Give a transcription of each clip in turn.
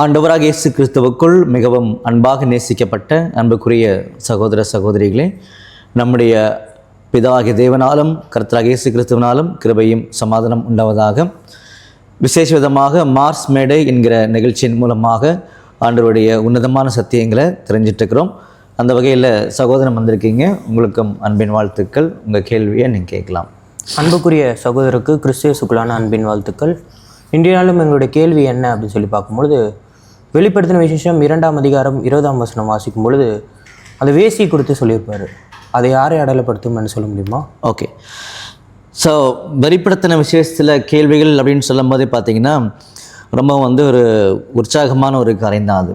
ஆண்டவராக இயேசு கிறிஸ்துவுக்குள் மிகவும் அன்பாக நேசிக்கப்பட்ட அன்புக்குரிய சகோதர சகோதரிகளே நம்முடைய பிதாகிய தேவனாலும் கர்த்தராக இயேசு கிறிஸ்துவனாலும் கிருபையும் சமாதானம் உண்டாவதாக. விசேஷ விதமாக மார்ஸ் மேடை என்கிற நிகழ்ச்சியின் மூலமாக ஆண்டவருடைய உன்னதமான சத்தியங்களை தெரிஞ்சிட்ருக்கிறோம் அந்த வகையில் சகோதரம் வந்திருக்கீங்க. உங்களுக்கும் அன்பின் வாழ்த்துக்கள். உங்கள் கேள்வியை நீங்கள் கேட்கலாம். அன்புக்குரிய சகோதரருக்கு கிறிஸ்துவசுக்குள்ளான அன்பின் வாழ்த்துக்கள். இன்றைய நாளும் எங்களுடைய கேள்வி என்ன அப்படின்னு சொல்லி பார்க்கும்பொழுது வெளிப்படுத்தின விசேஷம் இரண்டாம் அதிகாரம் இருபதாம் வசனம் வாசிக்கும் பொழுது அந்த வேசி கொடுத்து சொல்லியிருப்பார். அதை யாரை அடையாளப்படுத்தும்னு சொல்ல முடியுமா? ஓகே ஸோ வெளிப்படுத்தின விசேஷத்தில் கேள்விகள் அப்படின்னு சொல்லும்போதே பார்த்தீங்கன்னா ரொம்ப வந்து ஒரு உற்சாகமான ஒரு காரியம் தான் அது.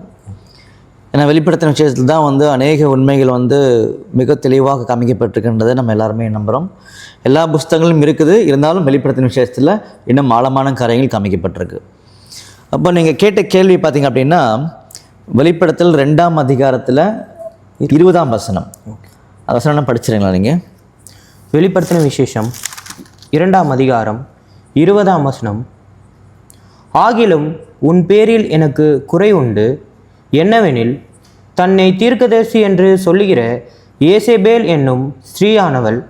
ஏன்னா வெளிப்படுத்தின விஷயத்தில் தான் வந்து அநேக உண்மைகள் வந்து மிக தெளிவாக காமிக்கப்பட்டிருக்கின்றதை நம்ம எல்லாருமே நம்புகிறோம் எல்லா புஸ்தகங்களும் இருக்குது. இருந்தாலும் வெளிப்படுத்தின விஷயத்தில் இன்னும் ஆழமான காரியங்கள் காமிக்கப்பட்டிருக்கு. அப்போ நீங்கள் கேட்ட கேள்வி பார்த்தீங்க அப்படின்னா வெளிப்படுத்தல் ரெண்டாம் அதிகாரத்தில் இருபதாம் வசனம். வசனம் படிச்சுருங்களா நீங்கள் வெளிப்படுத்தின விசேஷம் இரண்டாம் அதிகாரம் இருபதாம் வசனம். ஆகிலும் உன் பேரில் எனக்கு குறை உண்டு. என்னவெனில் தன்னை தீர்க்கதரிசி என்று சொல்லுகிற ஏசேபேல் என்னும் ஸ்ரீயானவள்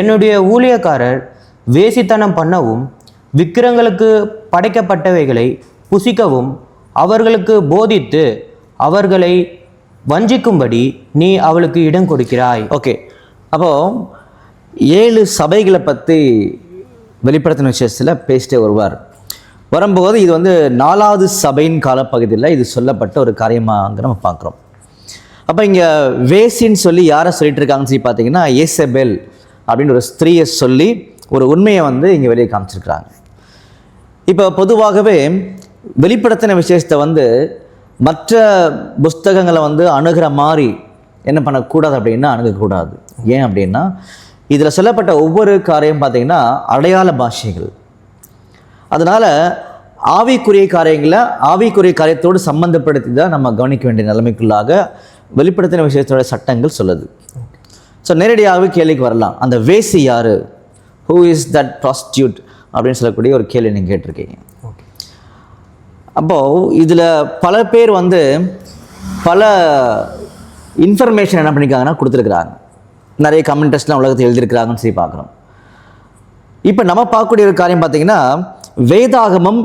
என்னுடைய ஊழியக்காரர் வேசித்தனம் பண்ணவும் விக்கிரங்களுக்கு படைக்கப்பட்டவைகளை புசிக்கவும் அவர்களுக்கு போதித்து அவர்களை வஞ்சிக்கும்படி நீ அவளுக்கு இடம் கொடுக்கிறாய். ஓகே. அப்போது ஏழு சபைகளை பற்றி வெளிப்படுத்தின விஷயத்தில் பேசிட்டே வருவார். வரும்போது இது வந்து நாலாவது சபையின் காலப்பகுதியில் இது சொல்லப்பட்ட ஒரு காரியமாக நம்ம பார்க்குறோம். அப்போ இங்கே வேசின்னு சொல்லி யாரை சொல்லிட்டு இருக்காங்கன்னு சொல்லி பார்த்தீங்கன்னா ஏசபெல் அப்படின்னு ஒரு ஸ்திரீயை சொல்லி ஒரு உண்மையை வந்து இங்கே வெளியே காமிச்சிருக்கிறாங்க. இப்போ பொதுவாகவே வெளிப்படுத்தின விசேஷத்தை வந்து மற்ற புஸ்தகங்களை வந்து அணுகிற மாதிரி என்ன பண்ணக்கூடாது அப்படின்னா அணுகக்கூடாது. ஏன் அப்படின்னா இதில் சொல்லப்பட்ட ஒவ்வொரு காரியம் பார்த்தீங்கன்னா அடையாள பாஷைகள். அதனால் ஆவிக்குரிய காரியங்களை ஆவிக்குரிய காரியத்தோடு சம்மந்தப்படுத்தி தான் நம்ம கவனிக்க வேண்டிய நிலைமைக்குள்ளாக வெளிப்படுத்தின விஷயத்தோட சட்டங்கள் சொல்லுது. ஸோ நேரடியாகவே கேள்விக்கு வரலாம். அந்த வேசி யார்? ஹூ இஸ் தட் ப்ராஸ்டியூட் அப்படின்னு சொல்லக்கூடிய ஒரு கேள்வி நீங்கள் கேட்டிருக்கீங்க. அப்போது இதில் பல பேர் வந்து பல இன்ஃபர்மேஷன் என்ன பண்ணியிருக்காங்கன்னா கொடுத்துருக்குறாங்க. நிறைய கமெண்டஸ்ட்லாம் உலகத்தில் எழுதியிருக்கிறாங்கன்னு சொல்லி பார்க்குறோம். இப்போ நம்ம பார்க்கக்கூடிய ஒரு காரியம் பார்த்தீங்கன்னா வேதாகமம்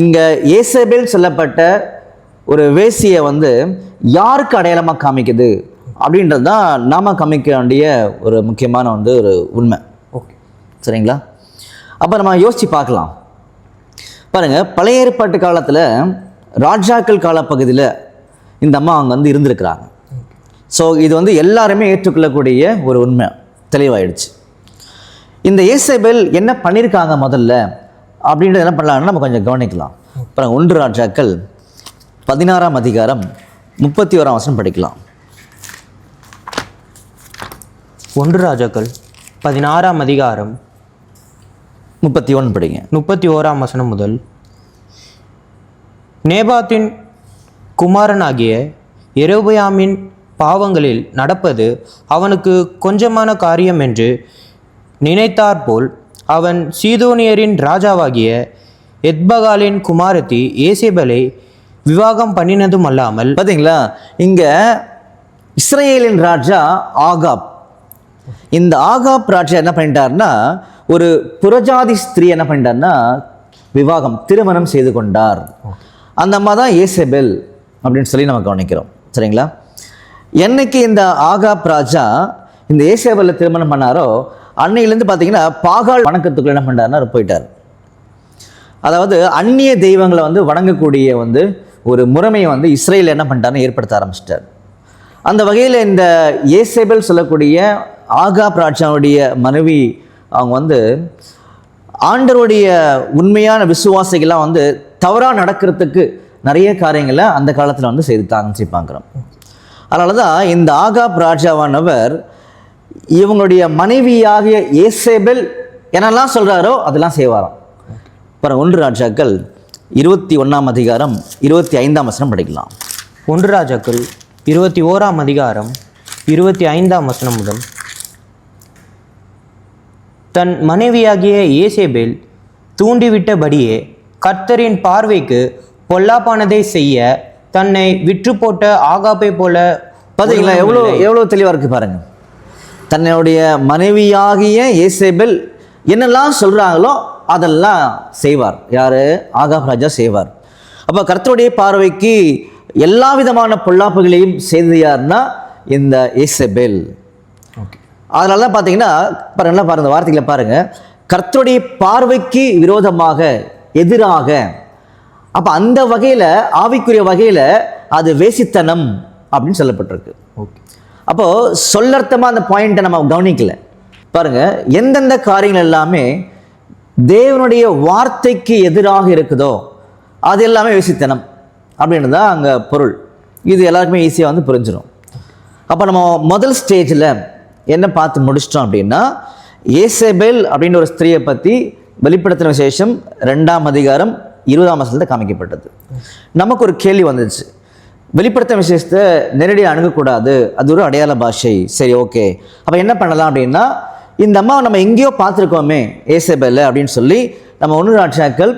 இங்கே ஏசபேல் சொல்லப்பட்ட ஒரு வேசியை வந்து யாருக்கு அடையாளமாக காமிக்குது? அப்படின்றது தான் நாம காமிக்க வேண்டிய ஒரு முக்கியமான வந்து ஒரு உண்மை. ஓகே சரிங்களா? அப்போ நம்ம யோசித்து பார்க்கலாம். பாருங்கள் பழைய ஏற்பாட்டு காலத்தில் ராஜாக்கள் காலப்பகுதியில் இந்த அம்மா அவங்க வந்து இருந்திருக்கிறாங்க. ஸோ இது வந்து எல்லாருமே ஏற்றுக்கொள்ளக்கூடிய ஒரு உண்மை தெளிவாயிடுச்சு. இந்த ஏசபெல் என்ன பண்ணியிருக்காங்க முதல்ல? அப்படின்றது என்ன பண்ணலாம்னு நம்ம கொஞ்சம் கவனிக்கலாம். அப்புறம் ஒன்று ராஜாக்கள் பதினாறாம் அதிகாரம் முப்பத்தி ஓராம் வசனம் படிக்கலாம். ஒன்று ராஜாக்கள் பதினாறாம் அதிகாரம் முப்பத்தி ஒன்று படிங்க. முப்பத்தி ஓராம் வசனம் முதல். நேபாத்தின் குமாரனாகிய எரோபியாமின் பாவங்களில் நடப்பது அவனுக்கு கொஞ்சமான காரியம் என்று நினைத்தாற்போல் அவன் சீதோனியரின் ராஜாவாகிய எத்பகாலின் குமாரத்தி ஏசேபலை விவாகம் பண்ணினதும் அல்லாமல் பார்த்தீங்களா இங்கே இஸ்ரேலின் ராஜா ஆகாப். இந்த ஆகாப் ராஜா என்ன பண்ணிட்டார்னா ஒரு புறஜாதி ஸ்திரீ என்ன பண்ணிட்டார்னா விவாகம் திருமணம் செய்து கொண்டார். அந்த அம்மா தான் ஏசபெல் அப்படின்னு சொல்லி நம்ம கவனிக்கிறோம். சரிங்களா? என்னைக்கு இந்த ஆகாப் ராஜா இந்த ஏசேபலில் திருமணம் பண்ணாரோ அன்னையிலேருந்து பார்த்தீங்கன்னா பாகால் வணக்கத்துக்குள்ள என்ன பண்ணாருன்னா போயிட்டார். அதாவது அந்நிய தெய்வங்களை வந்து வணங்கக்கூடிய வந்து ஒரு முறைமையை வந்து இஸ்ரேல் என்ன பண்ணிட்டாருன்னு ஏற்படுத்த ஆரம்பிச்சிட்டார். அந்த வகையில் இந்த ஏசேபல் சொல்லக்கூடிய ஆகாப் ராஜாவுடைய மனைவி அவங்க வந்து ஆண்டருடைய உண்மையான விசுவாசிகள்லாம் வந்து தவறாக நடக்கிறதுக்கு நிறைய காரியங்களை அந்த காலத்தில் வந்து செய்து சொல்லி பார்க்குறோம் அதனால தான் இந்த ஆகாப் ராஜாவானவர் இவங்களுடைய மனைவியாகிய ஏசேபெல் என்னெல்லாம் சொல்கிறாரோ அதெல்லாம் செய்வாராம். அப்புறம் ஒன்று ராஜாக்கள் இருபத்தி ஒன்றாம் அதிகாரம் இருபத்தி ஐந்தாம் வசனம் படிக்கலாம். ஒன்று ராஜாக்கள் இருபத்தி ஓராம் அதிகாரம் இருபத்தி ஐந்தாம் வசனம் முதல் தன் மனைவியாகிய ஏசேபேல் தூண்டிவிட்டபடியே கர்த்தரின் பார்வைக்கு பொல்லாப்பானதை செய்ய தன்னை விற்று போட்ட ஆகாப்பை போல பார்த்தீங்களா எவ்வளோ எவ்வளோ தெளிவாக இருக்கு பாருங்க. தன்னுடைய மனைவியாகிய ஏசேபெல் என்னெல்லாம் சொல்கிறாங்களோ அதெல்லாம் செய்வார். யார்? ஆகாப் ராஜா செய்வார். அப்போ கர்த்தருடைய பார்வைக்கு எல்லா விதமான பொல்லாப்புகளையும் செய்தது யாருன்னா இந்த ஏசேபெல். அதனால தான் பார்த்தீங்கன்னா பாருங்க நல்லா பாருங்க இந்த வார்த்தைகளை பாருங்க. கர்த்தருடைய பார்வைக்கு விரோதமாக எதிராக. அப்போ அந்த வகையில் ஆவிக்குரிய வகையில் அது வேசித்தனம் அப்படின்னு சொல்லப்பட்டிருக்கு. ஓகே. அப்போ சொல்லர்த்தமாக அந்த பாயிண்ட்டை நம்ம கவனிக்கல. பாருங்க எந்தெந்த காரியங்கள் எல்லாமே தேவனுடைய வார்த்தைக்கு எதிராக இருக்குதோ அது எல்லாமே வேசித்தனம் அப்படின்னு தான் அங்கே பொருள். இது எல்லாருக்குமே ஈஸியாக வந்து புரிஞ்சிடும் அப்போ நம்ம முதல் ஸ்டேஜில் என்ன பார்த்து முடிச்சிட்டோம் அப்படின்னா ஏசபெல் அப்படின்ற ஒரு ஸ்திரியை பற்றி வெளிப்படுத்தின விசேஷம் ரெண்டாம் அதிகாரம் இருபதாம் வசனத்தில் காமிக்கப்பட்டது. நமக்கு ஒரு கேள்வி வந்துச்சு. வெளிப்படுத்தின விசேஷத்தை நேரடியாக அணுகக்கூடாது. அது ஒரு அடையாள பாஷை. சரி ஓகே. அப்போ என்ன பண்ணலாம் அப்படின்னா இந்த அம்மாவை நம்ம எங்கேயோ பார்த்துருக்கோமே ஏசபெல் அப்படின்னு சொல்லி நம்ம ஒன்று ராட்சாக்கள்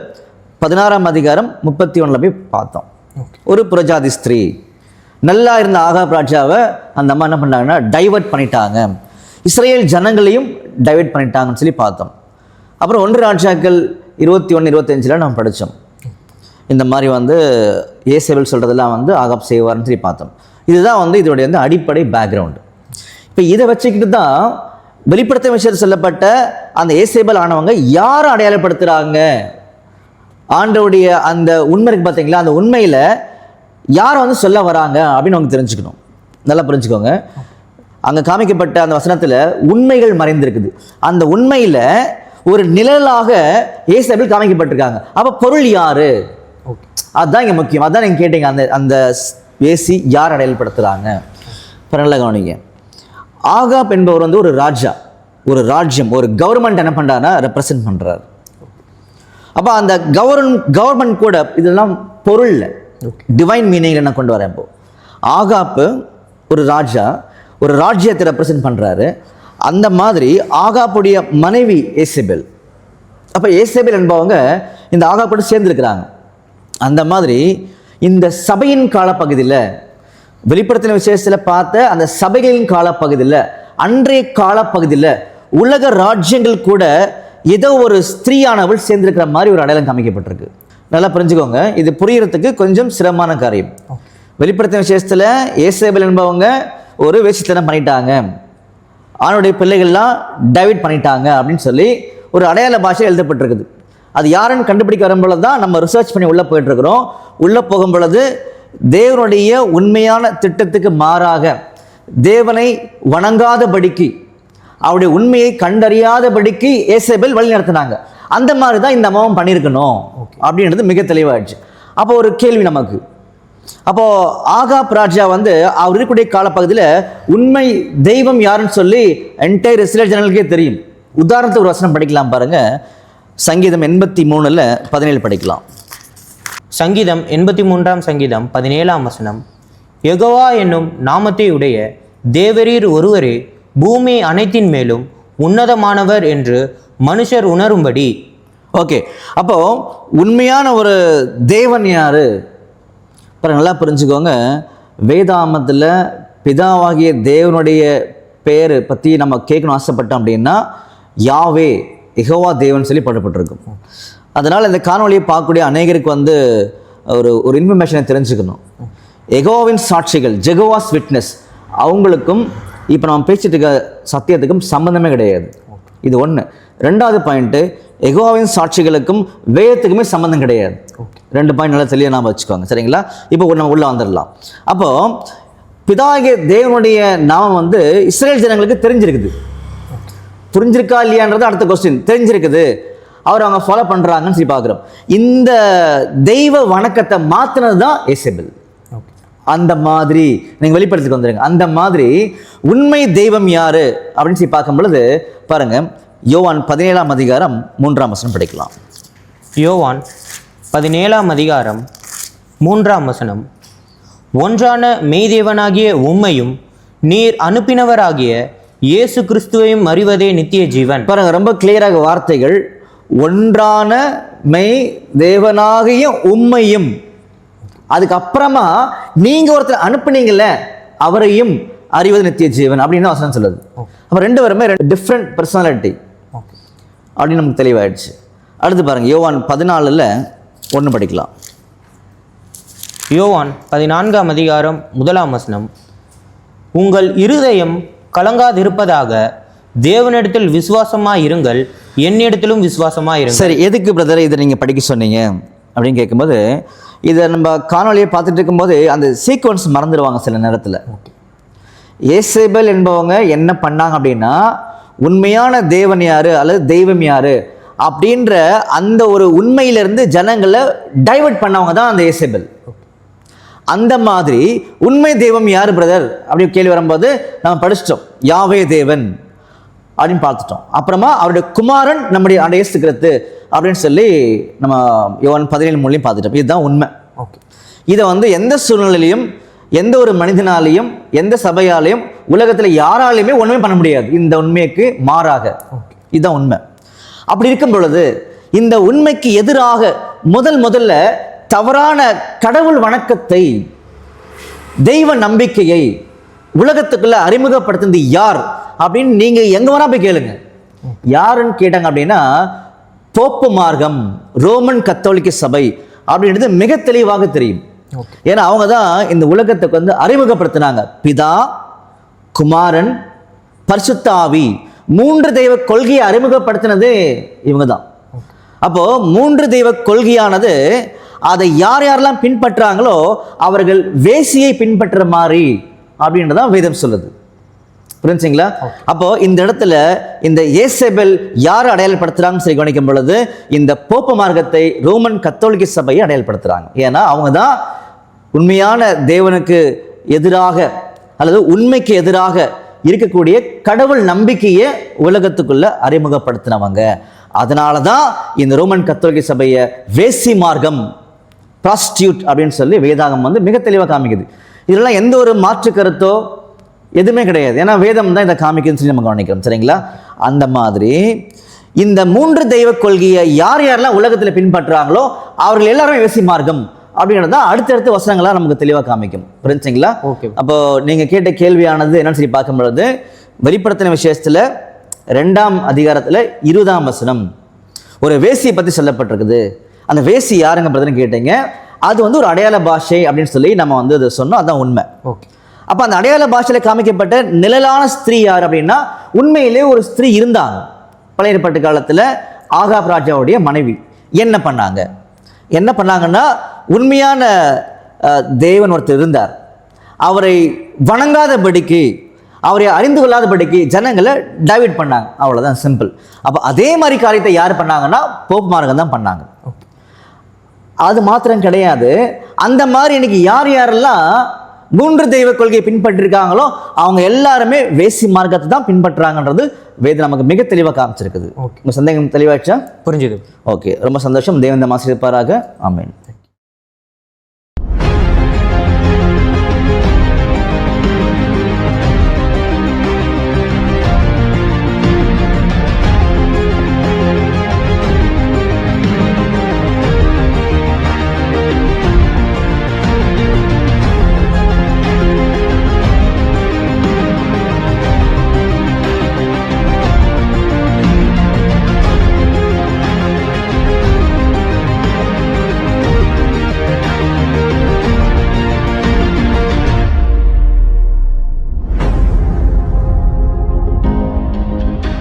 பதினாறாம் அதிகாரம் முப்பத்தி ஒன்றில் போய் பார்த்தோம். ஒரு புரஜாதி ஸ்திரீ. நல்லா இருந்த ஆகாப் ராஜாவை அந்த அம்மா என்ன பண்ணாங்கன்னா டைவர்ட் பண்ணிட்டாங்க. இஸ்ரேல் ஜனங்களையும் டைவர்ட் பண்ணிட்டாங்கன்னு சொல்லி பார்த்தோம். அப்புறம் ஒன்று ராஜாக்கள் இருபத்தி ஒன்று இருபத்தஞ்சில் நம்ம படித்தோம் இந்த மாதிரி வந்து ஏசேவல் சொல்கிறதெல்லாம் வந்து ஆகாப் செய்வார்னு சொல்லி பார்த்தோம். இதுதான் வந்து இதோடைய வந்து அடிப்படை பேக்ரவுண்டு இப்போ இதை வச்சுக்கிட்டு தான் வெளிப்படுத்த விஷயத்தில் சொல்லப்பட்ட அந்த ஏசேபல் ஆனவங்க யார் அடையாளப்படுத்துகிறாங்க ஆண்டவுடைய அந்த உண்மை இருக்கு பார்த்தீங்களா அந்த உண்மையில் யாரை வந்து சொல்ல வராங்க அப்படின்னு அவங்க தெரிஞ்சுக்கணும். நல்லா புரிஞ்சுக்கோங்க. அங்கே காமிக்கப்பட்ட அந்த வசனத்தில் உண்மைகள் மறைந்திருக்குது. அந்த உண்மையில் ஒரு நிழலாக ஏசபிள் காமிக்கப்பட்டிருக்காங்க. அப்போ பொருள் யாரு? அதுதான் இங்கே முக்கியம். அதான் நீங்கள் கேட்டீங்க. அந்த அந்த ஏசி யார் அடையாளப்படுத்துகிறாங்க இப்போ நல்லா கவனிங்க. ஆகாப் என்பவர் வந்து ஒரு ராஜா. ஒரு ராஜ்யம். ஒரு கவர்மெண்ட் என்ன பண்ணுறாருன்னா ரெப்ரசன்ட் பண்ணுறாரு அப்போ அந்த கவர்ன் கவர்மெண்ட் கூட இதெல்லாம் பொருள் டிவைன் மீனிங்கில் நான் கொண்டு வரேன் இப்போது ஆகாப்பு ஒரு ராஜா ஒரு ராஜ்யத்தை ரெப்ரசென்ட் பண்ணுறாரு அந்த மாதிரி ஆகாப்புடைய மனைவி ஏசபெல். அப்போ ஏசபெல் என்பவங்க இந்த ஆகாப்போடு சேர்ந்துருக்கிறாங்க. அந்த மாதிரி இந்த சபையின் காலப்பகுதியில் வெளிப்படுத்தின விசேஷத்தில் பார்த்த அந்த சபைகளின் காலப்பகுதியில் அன்றைய காலப்பகுதியில் உலக ராஜ்யங்கள் கூட ஏதோ ஒரு ஸ்திரீயானவள் சேர்ந்திருக்கிற மாதிரி ஒரு அடையாளம் காமிக்கப்பட்டிருக்கு. நல்லா புரிஞ்சுக்கோங்க. இது புரியறதுக்கு கொஞ்சம் சிரமமான காரியம். வெளிப்படுத்தின விஷயத்தில் ஏசேபல் என்பவங்க ஒரு வேசித்தனம் பண்ணிட்டாங்க. ஆணுடைய பிள்ளைகள்லாம் டைவிட் பண்ணிட்டாங்க அப்படின்னு சொல்லி ஒரு அடையாள பாஷை எழுதப்பட்டிருக்குது. அது யாருன்னு கண்டுபிடிக்க வரும்பொழுது தான் நம்ம ரிசர்ச் பண்ணி உள்ளே போயிட்டுருக்குறோம். உள்ளே போகும் பொழுது தேவனுடைய உண்மையான திட்டத்துக்கு மாறாக தேவனை வணங்காதபடிக்கு அவருடைய உண்மையை கண்டறியாதபடிக்கு ஏசேபெல் வழி நடத்தினாங்க அந்த மாதிரி தான் இந்த அம்மாவும் பண்ணியிருக்கணும் அப்படின்றது மிக தெளிவாயிடுச்சு. அப்போ ஒரு கேள்வி நமக்கு. அப்போ ஆகாப் ராஜா வந்து அவர் இருக்கக்கூடிய காலப்பகுதியில் உண்மை தெய்வம் யாருன்னு சொல்லி என்டையர் இஸ்ரேல் ஜனங்களுக்கே தெரியும். உதாரணத்துக்கு ஒரு வசனம் படிக்கலாம் பாருங்க. சங்கீதம் எண்பத்தி மூணுல பதினேழு படிக்கலாம். சங்கீதம் எண்பத்தி மூன்றாம் சங்கீதம் பதினேழாம் வசனம். யெகோவா என்னும் நாமத்தை உடைய தேவரீர் ஒருவரே பூமி அனைத்தின் மேலும் உன்னதமானவர் என்று மனுஷர் உணரும்படி. ஓகே அப்போ உண்மையான ஒரு தேவன் யார்? அப்புறம் நல்லா புரிஞ்சுக்கோங்க. வேதாமத்தில் பிதாவாகிய தேவனுடைய பேர் பற்றி நம்ம கேட்கணும் ஆசைப்பட்டோம் அப்படின்னா யாவே இகோவா தேவன் சொல்லி படப்பட்டிருக்கும் அதனால் இந்த காணொலியை பார்க்கக்கூடிய அநேகருக்கு வந்து ஒரு ஒரு இன்ஃபர்மேஷனை தெரிஞ்சுக்கணும். எகோவின் சாட்சிகள் ஜெகோவாஸ் விட்னஸ் அவங்களுக்கும் இப்போ நம்ம பேசிட்டு இருக்க சத்தியத்துக்கும் சம்மந்தமே கிடையாது. இது ஒன்று ரெண்டாவது பாயிண்ட்டு எகோவின் சாட்சிகளுக்கும் வேதத்துக்குமே சம்மந்தம் கிடையாது. ரெண்டு பாயிண்ட் நல்லா தெளிவாக நாம் வச்சுக்கோங்க. சரிங்களா? இப்போ நம்ம உள்ளே வந்துடலாம். அப்போ பிதாகிய தேவனுடைய நாமம் வந்து இஸ்ரேல் ஜனங்களுக்கு தெரிஞ்சிருக்குது. புரிஞ்சிருக்கா இல்லையான்றது அடுத்த கொஸ்டின் தெரிஞ்சிருக்குது. அவர் அவங்க ஃபாலோ பண்ணுறாங்கன்னு சொல்லி பார்க்குறோம். இந்த தெய்வ வணக்கத்தை மாற்றினது தான் ஏசபிள் அந்த மாதிரி நீங்கள் வெளிப்படுத்திட்டு வந்துருங்க. அந்த மாதிரி உண்மை தெய்வம் யாரு? அப்படின்னு சொல்லி பார்க்கும் பொழுது பாருங்க யோவான் பதினேழாம் அதிகாரம் மூன்றாம் வசனம் படிக்கலாம். யோவான் பதினேழாம் அதிகாரம் மூன்றாம் வசனம். ஒன்றான மெய்தேவனாகிய உம்மையும் நீர் அனுப்பினவராகிய இயேசு கிறிஸ்துவையும் அறிவதே நித்திய ஜீவன். பாருங்க ரொம்ப கிளியராக வார்த்தைகள். ஒன்றான மெய் தேவனாகிய உம்மையும் அதுக்கப்புறமா நீங்க ஒருத்தர் அனுப்புனீங்கல்ல அவரையும் அறிவது நித்திய ஜீவன் அப்படின்னு வசனம் சொல்லுது. அப்ப ரெண்டு பேருமே ரெண்டு டிஃப்ரெண்ட் பர்சனாலிட்டி அப்படின்னு நமக்கு தெளிவாயிடுச்சு. அடுத்து பாருங்க யோவான் பதினாலில் ஒன்று படிக்கலாம். யோவான் பதினான்காம் அதிகாரம் முதலாம் வசனம். உங்கள் இருதயம் கலங்காதிருப்பதாக தேவனிடத்தில் விசுவாசமாய் இருங்கள் என்னிடத்திலும் விசுவாசமாய் இருங்கள் சரி எதுக்கு பிரதர் இதை நீங்கள் படிக்க சொன்னீங்க? அப்படின்னு கேட்கும்போது இதை நம்ம காணொலியை பார்த்துட்டு இருக்கும்போது அந்த சீக்வன்ஸ் மறந்துடுவாங்க சில நேரத்தில். ஏசேபல் என்பவங்க என்ன பண்ணாங்க அப்படின்னா உண்மையான தேவன் யார் அல்லது தெய்வம் யார் அப்படின்ற அந்த ஒரு உண்மையிலிருந்து ஜனங்களை டைவர்ட் பண்ணவங்க தான் அந்த ஏசேபல். அந்த மாதிரி உண்மை தெய்வம் யார் பிரதர் அப்படின்னு கேள்வி வரும்போது நம்ம படிச்சிட்டோம் யாவே தேவன். அப்படின்னு பார்த்துட்டோம். அப்புறமா அவருடைய குமாரன் நம்முடைய ஆண்ட இயேசு கிறிஸ்து அப்படின்னு சொல்லி நம்ம யோவான் பதினேழு மொழியும் பார்த்துட்டோம். இதுதான் உண்மை. ஓகே இதை வந்து எந்த சூழ்நிலையிலையும் எந்த ஒரு மனிதனாலையும் எந்த சபையாலையும் உலகத்தில் யாராலையுமே ஒன்றுமே பண்ண முடியாது. இந்த உண்மைக்கு மாறாக. இதுதான் உண்மை. அப்படி இருக்கும் பொழுது இந்த உண்மைக்கு எதிராக முதல் முதல்ல தவறான கடவுள் வணக்கத்தை தெய்வ நம்பிக்கையை உலகத்துக்குள்ள அறிமுகப்படுத்தினது யார்? அப்படின்னு நீங்க எங்க வேணா போய் கேளுங்க. யாருன்னு கேட்டாங்க அப்படின்னா போப்பு மார்க்கம் ரோமன் கத்தோலிக்க சபை அப்படின்றது மிக தெளிவாக தெரியும். ஏன்னா அவங்க தான் இந்த உலகத்துக்கு வந்து அறிமுகப்படுத்தினாங்க. பிதா குமாரன் பரிசுத்த ஆவி மூன்று தெய்வ கொள்கையை அறிமுகப்படுத்தினது இவங்க தான். அப்போ மூன்று தெய்வ கொள்கையானது அதை யார் யாரெல்லாம் பின்பற்றாங்களோ அவர்கள் வேசியை பின்பற்ற மாதிரி அப்படின்றதான் வேதம் சொல்லுது. புரிஞ்சுங்களா? அப்போ இந்த இடத்துல இந்த ஏசேபல் யார் அடையாளப்படுத்துறாங்கன்னு சொல்லி கவனிக்கும் பொழுது இந்த போப்ப மார்க்கத்தை ரோமன் கத்தோலிக்க சபையை அடையாளப்படுத்துறாங்க. ஏன்னா அவங்க தான் உண்மையான தேவனுக்கு எதிராக அல்லது உண்மைக்கு எதிராக இருக்கக்கூடிய கடவுள் நம்பிக்கையை உலகத்துக்குள்ள அறிமுகப்படுத்தினவங்க. அதனால தான் இந்த ரோமன் கத்தோலிக்க சபையை வேசி மார்க்கம் ப்ராஸ்டியூட் அப்படின்னு சொல்லி வேதாகம் வந்து மிக தெளிவாக காமிக்குது. இதெல்லாம் எந்த ஒரு மாற்று கருத்தோ எதுவுமே கிடையாது. ஏன்னா வேதம் தான் இதை காமிக்குதுன்னு சொல்லி நம்ம கவனிக்கிறோம். சரிங்களா? அந்த மாதிரி இந்த மூன்று தெய்வ கொள்கையை யார் யாரெல்லாம் உலகத்தில் பின்பற்றுறாங்களோ அவர்கள் எல்லாருமே வேசி மார்க்கம் அப்படின்றது தான் அடுத்தடுத்த வசனங்களாக நமக்கு தெளிவாக காமிக்கும். புரிஞ்சுங்களா? ஓகே. அப்போ நீங்க கேட்ட கேள்வியானது என்னன்னு சொல்லி பார்க்கும் பொழுது வெளிப்படுத்தின விஷயத்துல ரெண்டாம் அதிகாரத்துல இருபதாம் வசனம் ஒரு வேசியை பத்தி சொல்லப்பட்டிருக்குது. அந்த வேசி யாருங்க பிரதர்னு கேட்டீங்க. அது வந்து ஒரு அடையாள பாஷை அப்படின்னு சொல்லி நம்ம வந்து அதை சொன்னோம். அதான் உண்மை. ஓகே. அப்ப அந்த அடையாள பாஷையில காமிக்கப்பட்ட நிழலான ஸ்திரீ யார் அப்படின்னா உண்மையிலே ஒரு ஸ்திரீ இருந்தாங்க. பழைய ஏற்பாட்டு காலத்துல ஆகாப் ராஜாவுடைய மனைவி. என்ன பண்ணாங்க? என்ன பண்ணாங்கன்னா உண்மையான தேவன் ஒருத்தர் இருந்தார். அவரை வணங்காதபடிக்கு அவரை அறிந்து கொள்ளாதபடிக்கு ஜனங்களை டைவர்ட் பண்ணாங்க. அவ்வளவுதான் சிம்பிள் அப்போ அதே மாதிரி காரியத்தை யார் பண்ணாங்கன்னா போப் மார்க்கம் தான் பண்ணாங்க. அது மாத்திரம் கிடையாது. அந்த மாதிரி இன்னைக்கு யார் யாரெல்லாம் மூன்று தெய்வ கொள்கையை பின்பற்றிருக்காங்களோ அவங்க எல்லாருமே வேசி மார்க்கத்தை தான் பின்பற்றுறாங்கன்றது வேதம் நமக்கு மிக தெளிவாக காமிச்சிருக்குது. Okay. உங்க சந்தேகம் தெளிவாச்சா புரிஞ்சுது. ஓகே. ரொம்ப சந்தோஷம். தேவந்த ஆசிரியப்பாராக ஆமேன்.